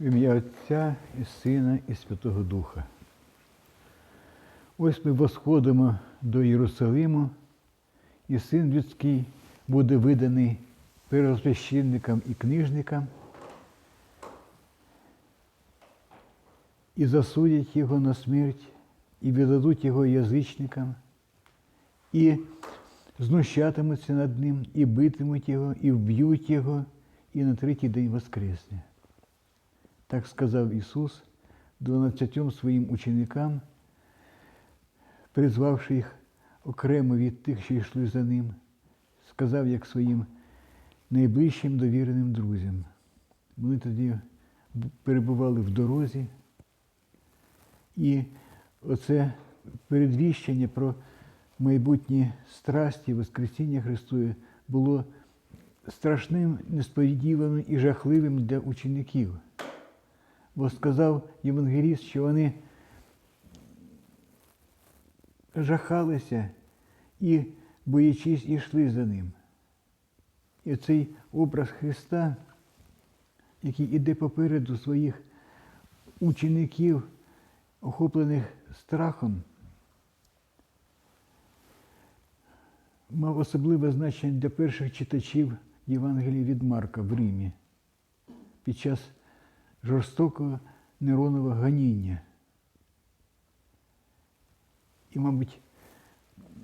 В ім'я Отця і Сина і Святого Духа. Ось ми восходимо до Єрусалиму, і син людський буде виданий первосвященникам і книжникам, і засудять його на смерть, і віддадуть його язичникам, і знущатимуться над ним, і битимуть його, і вб'ють його, і на третій день воскресне. Так сказав Ісус дванадцятьом своїм ученикам, призвавши їх окремо від тих, що йшли за ним, сказав як своїм найближчим довіреним друзям. Вони тоді перебували в дорозі, і оце передвіщення про майбутні страсті, Воскресіння Христове було страшним, несподіваним і жахливим для учеників. Бо сказав Євангеліст, що вони жахалися і, боячись, ішли за ним. І цей образ Христа, який іде попереду своїх учеників, охоплених страхом, мав особливе значення для перших читачів Євангелія від Марка в Римі під час жорстокого Неронового ганіння. І, мабуть,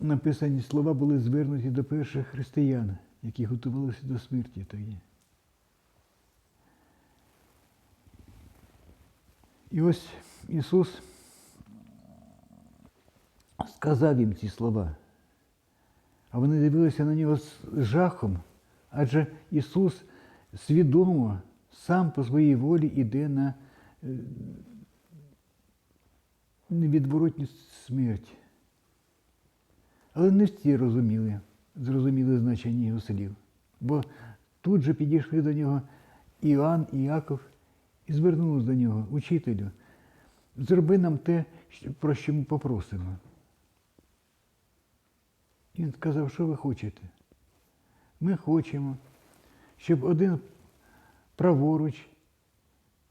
написані слова були звернуті до перших християн, які готувалися до смерті тоді. І ось Ісус сказав їм ці слова, а вони дивилися на нього з жахом, адже Ісус свідомо сам по своїй волі йде на е, невідворотню смерть. Але не всі розуміли, зрозуміли значення його слів. Бо тут же підійшли до нього Іоанн і Яков і звернулися до нього, учителю, зроби нам те, про що ми попросимо. І він сказав, що ви хочете? Ми хочемо, щоб один праворуч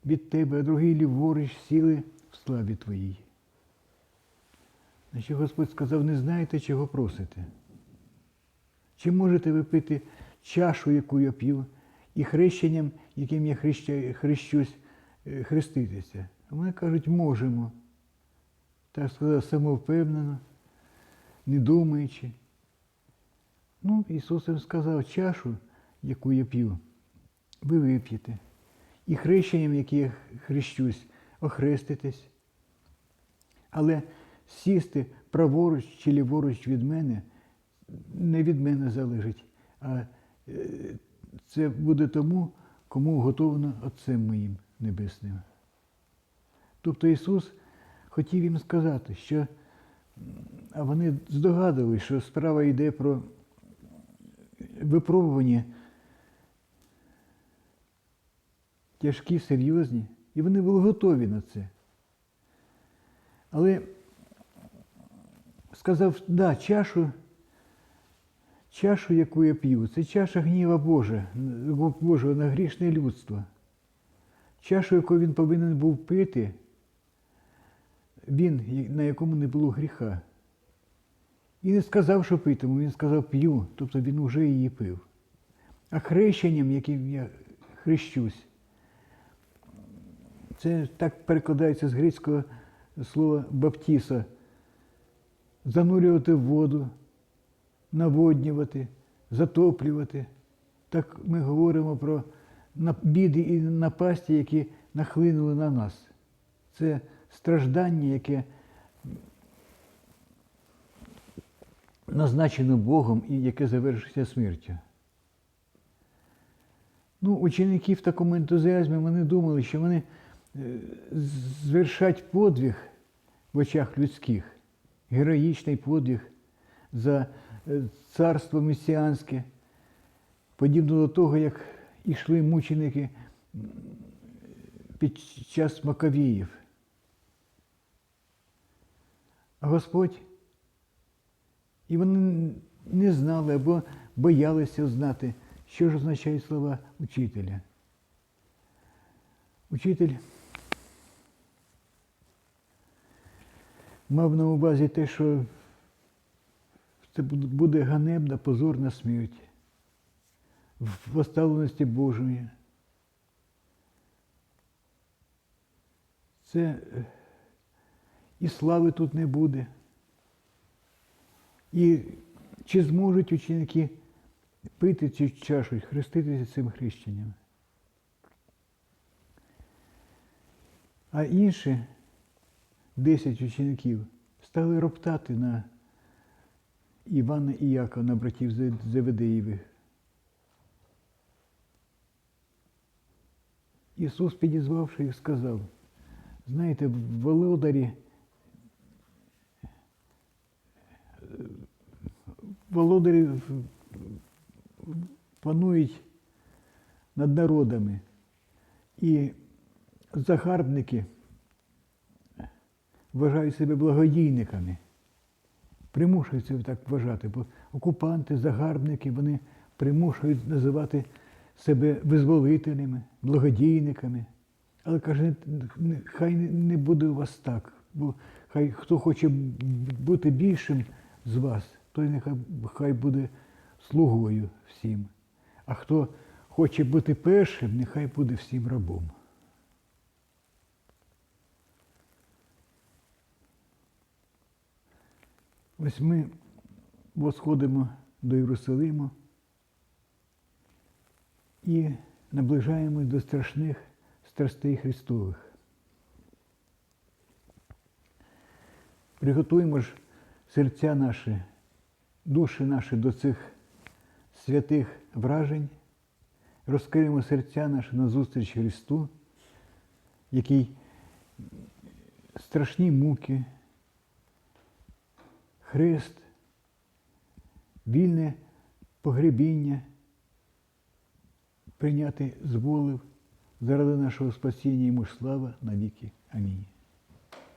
від тебе, а другий ліворуч сіли в славі твоїй. На що Господь сказав, не знаєте, чого просите. Чи можете ви пити чашу, яку я п'ю, і хрещенням, яким я хреща- хрещусь, е, хреститися? А вони кажуть, можемо. Так сказав самовпевнено, не думаючи. Ну, Ісус їм сказав, чашу, яку я п'ю, ви вип'єте. І хрещенням, яке я хрещусь, охреститесь. Але сісти праворуч чи ліворуч від мене не від мене залежить, а е, це буде тому, кому готовано Отцем моїм Небесним. Тобто Ісус хотів їм сказати, що вони здогадувалися, що справа йде про випробування тяжкі, серйозні, і вони були готові на це. Але сказав, да, чашу, чашу, яку я п'ю, це чаша гніва Божа, Божого на грішне людство. Чашу, яку він повинен був пити, він, на якому не було гріха. І не сказав, що питиму, він сказав п'ю, тобто він уже її пив. А хрещенням, яким я хрещусь, це так перекладається з грецького слова баптіса. Занурювати в воду, наводнювати, затоплювати. Так ми говоримо про біди і напасті, які нахлинули на нас. Це страждання, яке назначено Богом і яке завершиться смертю. Ну, ученики в такому ентузіазмі вони думали, що вони звершать подвиг в очах людських, героїчний подвиг за е, царство месіанське, подібно до того, як ішли мученики під час Маковіїв. А Господь, і вони не знали або боялися знати, що ж означають слова учителя. Учитель мав на увазі те, що це буде- ганебна, позорна смерть в оставленості Божої. Це е, і слави тут не буде. І чи зможуть ученики пити цю чашу, хреститися цим хрещенням? А інші десять учеників стали роптати на Івана і Якова, на братів Зеведеєвих. Ісус, підізвавши їх, сказав, знаєте, володарі, володарі панують над народами. І загарбники вважають себе благодійниками. Примушують себе так вважати, бо окупанти, загарбники, вони примушують називати себе визволителями, благодійниками. Але каже, хай не- буде у вас так, бо хай хто хоче бути більшим з вас, той нехай хай буде слугою всім. А хто хоче бути першим, нехай буде всім рабом. Ось ми восходимо до Єрусалиму і наближаємось до страшних страстей Христових. Приготуємо ж серця наші, душі наші до цих святих вражень, розкриємо серця наші на зустріч Христу, який страшні муки, хрест, вільне погребіння прийняти зволив заради нашого спасіння йому слава навіки. Амінь.